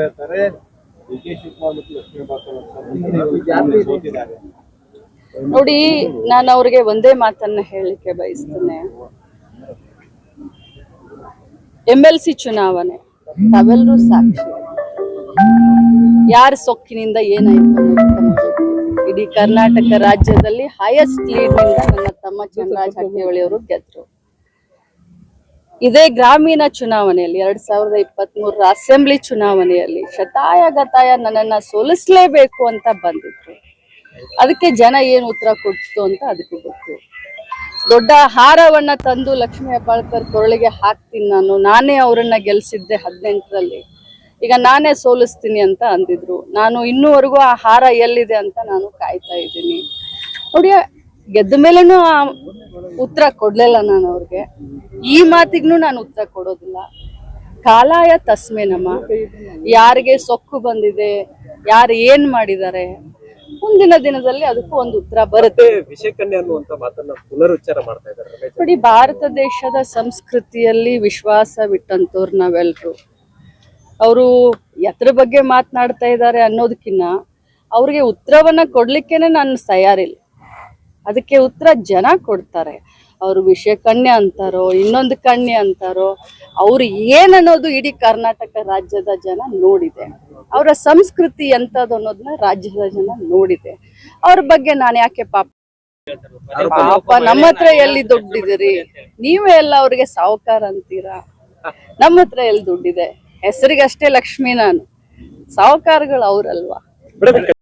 ಹೇಳ್ತಾರೆ. ನೋಡಿ, ನಾನು ಅವ್ರಿಗೆ ಒಂದೇ ಮಾತನ್ನ ಹೇಳಲಿಕ್ಕೆ ಬಯಸ್ತೇನೆ. ಎಂ ಎಲ್ ಸಿ ಚುನಾವಣೆ. ತಾವೆಲ್ಲರೂ ಸಾಕ್ಷಿ. ಯಾರ ಸೊಕ್ಕಿನಿಂದ ಏನಾಯ್ತು ಇಡೀ ಕರ್ನಾಟಕ ರಾಜ್ಯದಲ್ಲಿ ಹೈಯೆಸ್ಟ್ ಲೀಡ್ನಿಂದ ನನ್ನ ತಮ್ಮ ಚಂದ್ರರಾಜ್ ಜಾರಕಿಹೊಳಿ ಅವರು ಗೆದ್ರು. ಇದೇ ಗ್ರಾಮೀಣ ಚುನಾವಣೆಯಲ್ಲಿ ಎರಡ್ ಸಾವಿರದ ಇಪ್ಪತ್ತ್ ಮೂರರ ಅಸೆಂಬ್ಲಿ ಚುನಾವಣೆಯಲ್ಲಿ ಶತಾಯ ಗತಾಯ ನನ್ನನ್ನ ಸೋಲಿಸ್ಲೇಬೇಕು ಅಂತ ಬಂದಿದ್ರು. ಅದಕ್ಕೆ ಜನ ಏನು ಉತ್ತರ ಕೊಡ್ತು ಅಂತ ಅದಕ್ಕೆ ಗೊತ್ತು. ದೊಡ್ಡ ಹಾರವನ್ನ ತಂದು ಲಕ್ಷ್ಮೀ ಹೆಬ್ಬಾಳ್ಕರ್ ಕೊರಳಿಗೆ ಹಾಕ್ತೀನಿ ನಾನು. ನಾನೇ ಅವರನ್ನ ಗೆಲ್ಸಿದ್ದೆ ಹದಿನೆಂಟರಲ್ಲಿ. ಈಗ ನಾನೇ ಸೋಲಿಸ್ತೀನಿ ಅಂತ ಅಂದಿದ್ರು. ನಾನು ಇನ್ನೂವರೆಗೂ ಆ ಹಾರ ಎಲ್ಲಿದೆ ಅಂತ ನಾನು ಕಾಯ್ತಾ ಇದ್ದೀನಿ. ನೋಡಿ, ಗೆದ್ದ ಮೇಲೇನು ಆ ಉತ್ತರ ಕೊಡ್ಲಿಲ್ಲ ನಾನು ಅವ್ರಿಗೆ. ಈ ಮಾತಿಗೂ ನಾನು ಉತ್ತರ ಕೊಡೋದಿಲ್ಲ. ಕಾಲಾಯ ತಸ್ಮೆ ನಮ್ಮ ಯಾರಿಗೆ ಸೊಕ್ಕು ಬಂದಿದೆ ಯಾರು ಏನ್ ಮಾಡಿದ್ದಾರೆ ಮುಂದಿನ ದಿನದಲ್ಲಿ ಅದಕ್ಕೂ ಒಂದು ಉತ್ತರ ಬರುತ್ತೆ. ಅನ್ನುವಂತ ಮಾತನ್ನ ಪುನರುಚ್ಚಾರ ಮಾಡ್ತಾ ಇದ್ದಾರೆ ನೋಡಿ ಭಾರತ ದೇಶದ ಸಂಸ್ಕೃತಿಯಲ್ಲಿ ವಿಶ್ವಾಸ ಬಿಟ್ಟಂತವ್ರು ನಾವೆಲ್ರು. ಅವರು ಎತ್ರ ಬಗ್ಗೆ ಮಾತನಾಡ್ತಾ ಇದ್ದಾರೆ ಅನ್ನೋದಕ್ಕಿನ್ನ ಅವ್ರಿಗೆ ಉತ್ತರವನ್ನ ಕೊಡ್ಲಿಕ್ಕೆನೆ ನಾನು ತಯಾರಿಲ್ಲ. ಅದಕ್ಕೆ ಉತ್ತರ ಜನ ಕೊಡ್ತಾರೆ. ಅವರು ವಿಷಯ ಕಣ್ಯ ಅಂತಾರೋ ಇನ್ನೊಂದು ಕಣ್ಯ ಅಂತಾರೋ ಅವ್ರು ಏನನ್ನೋದು ಇಡೀ ಕರ್ನಾಟಕ ರಾಜ್ಯದ ಜನ ನೋಡಿದೆ. ಅವರ ಸಂಸ್ಕೃತಿ ಎಂಥದ್ದು ಅನ್ನೋದನ್ನ ರಾಜ್ಯದ ಜನ ನೋಡಿದೆ. ಅವ್ರ ಬಗ್ಗೆ ನಾನು ಯಾಕೆ ಪಾಪ ಪಾಪ ನಮ್ಮ ಹತ್ರ ಎಲ್ಲಿ ದುಡ್ಡಿದಿರಿ ನೀವೇ ಎಲ್ಲ ಅವ್ರಿಗೆ ಸಾವುಕಾರ ಅಂತೀರಾ? ನಮ್ಮ ಹತ್ರ ಎಲ್ಲಿ ದುಡ್ಡಿದೆ? ಹೆಸರಿಗಷ್ಟೇ ಲಕ್ಷ್ಮಿ ನಾನು. ಸಾಹುಕಾರಗಳು ಅವ್ರಲ್ವಾ?